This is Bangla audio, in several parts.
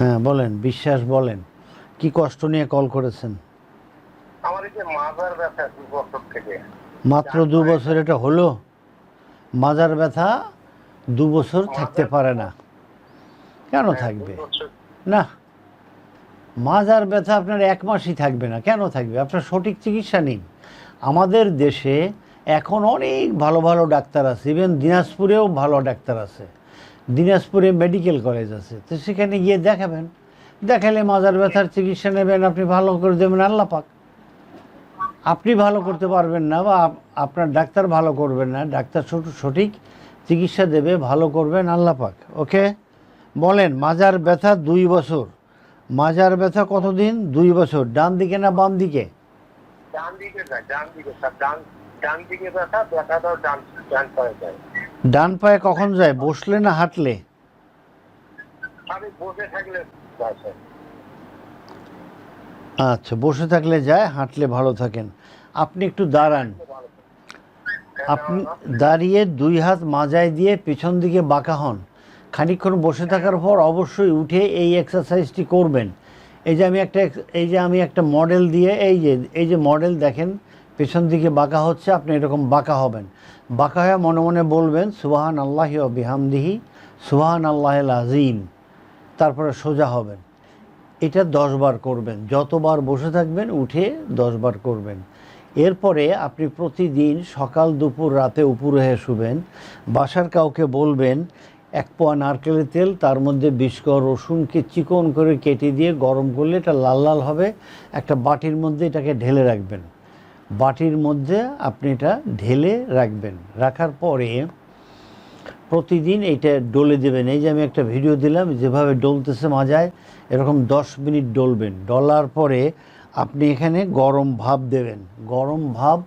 হ্যাঁ বলেন বিশ্বাস বলেন। কি কষ্ট নিয়ে কল করেছেন? আমার এই যে মাজার ব্যথা দু বছর থেকে। মাত্র দু বছর এটা হলো? মাজার ব্যথা দু বছর থাকতে পারে না। কেন থাকবে? না। মাজার ব্যথা আপনার এক মাসই থাকবে না। কেন থাকবে? আপনার সঠিক চিকিৎসা নিন আমাদের দেশে এখন অনেক ভালো ভালো ডাক্তার আছে। ইভেন দিনাজপুরেও ভালো ডাক্তার আছে। দিনাজপুরে মেডিকেল কলেজ আছে। তো সেখানে গিয়ে দেখাবেন। দেখালে মাজার ব্যথার চিকিৎসা নেবেন, আপনি ভালো করে দেবেন, আল্লাহ পাক। আপনি ভালো করতে পারবেন না বা আপ- আপনার ডাক্তার ভালো করবেন না, ডাক্তার সঠ- সঠিক চিকিৎসা দেবে, ভালো করবেন, আল্লাহ পাক। ওকে? বলেন, মাজার ব্যথা দুই বছর। মাজার ব্যথা কতদিন? দুই বছর। ডান দিকে না বাম দিকে? ডান দিকে ডান দিকে। ডান দিকে ব্যথা, ব্যথাটাও ডান ডান পায়ে যায়। ডান পায়ে কখন যায়? বসলে না হাঁটলে? আমি বসে থাকলে আচ্ছা বসে থাকলে যায় হাঁটলে ভালো থাকেন। আপনি একটু দাঁড়ান। আপনি দাঁড়িয়ে দুই হাত মাজায় দিয়ে পেছন দিকে বাঁকা হন। খানিকক্ষণ বসে থাকার পর অবশ্যই উঠে এই এক্সারসাইজটি করবেন। এই যে আমি একটা এই যে আমি একটা মডেল দিয়ে এই যে এই যে মডেল দেখেন পেছন দিকে বাঁকা হচ্ছে, আপনি এরকম বাঁকা হবেন। বাঁকা হয়ে মনে মনে বলবেন সুবাহান আল্লাহি বিহামদিহি সুবাহান আল্লাহ আজিম তারপরে সোজা হবেন। এটা দশবার করবেন। যতবার বসে থাকবেন, উঠে দশবার করবেন। এরপরে আপনি প্রতিদিন সকাল দুপুর রাতে উপরে হয়ে শুবেন। বাসার কাউকে বলবেন, এক পোয়া নারকেলের তেল, তার মধ্যে বিশ কোয়া রসুনকে চিকন করে কেটে দিয়ে গরম করলে এটা লাল লাল হবে। একটা বাটির মধ্যে এটাকে ঢেলে রাখবেন। বাটির মধ্যে আপনি এটা ঢেলে রাখবেন। রাখার পরে প্রতিদিন এইটা ডলে দেবেন। এই যে আমি একটা ভিডিও দিলাম, যেভাবে ডলতেছে মাজায়, এরকম দশ মিনিট ডলবেন। ডলার পরে আপনি এখানে গরম ভাব দেবেন। গরম ভাব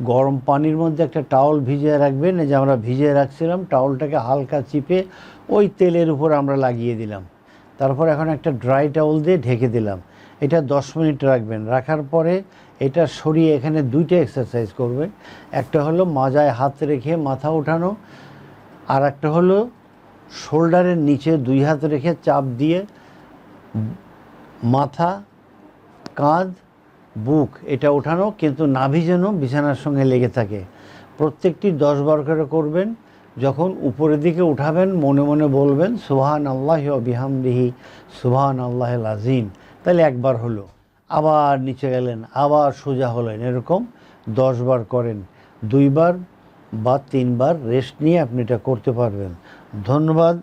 গরম পানির মধ্যে একটা টাওয়াল ভিজিয়ে রাখবেন। এই যে আমরা ভিজিয়ে রাখছিলাম টাওয়ালটাকে হালকা চিপে ওই তেলের উপর আমরা লাগিয়ে দিলাম। তারপর এখন একটা ড্রাই টাওয়াল দিয়ে ঢেকে দিলাম। এটা দশ মিনিট রাখবেন। রাখার পরে এটা সরিয়ে এখানে দুইটা এক্সারসাইজ করবেন একটা হলো মাজায় হাত রেখে মাথা ওঠানো, আর একটা হলো শোল্ডারের নিচে দুই হাত রেখে চাপ দিয়ে মাথা, কাঁধ, বুক এটা ওঠানো, কিন্তু নাভি যেন বিছানার সঙ্গে লেগে থাকে। প্রত্যেকটি দশ বার করে করবেন, যখন উপরের দিকে উঠাবেন, মনে মনে বলবেন সুহান আল্লাহ বিহামদিহি সুহান আল্লাহ আজিম তাহলে একবার হলো। আবার নিচে গেলেন, আবার সোজা হলেন, এরকম দশবার করেন। দুইবার বা তিনবার রেস্ট নিয়ে আপনি এটা করতে পারবেন। ধন্যবাদ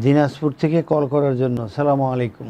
দিনাজপুর থেকে কল করার জন্য। সালামু আলাইকুম।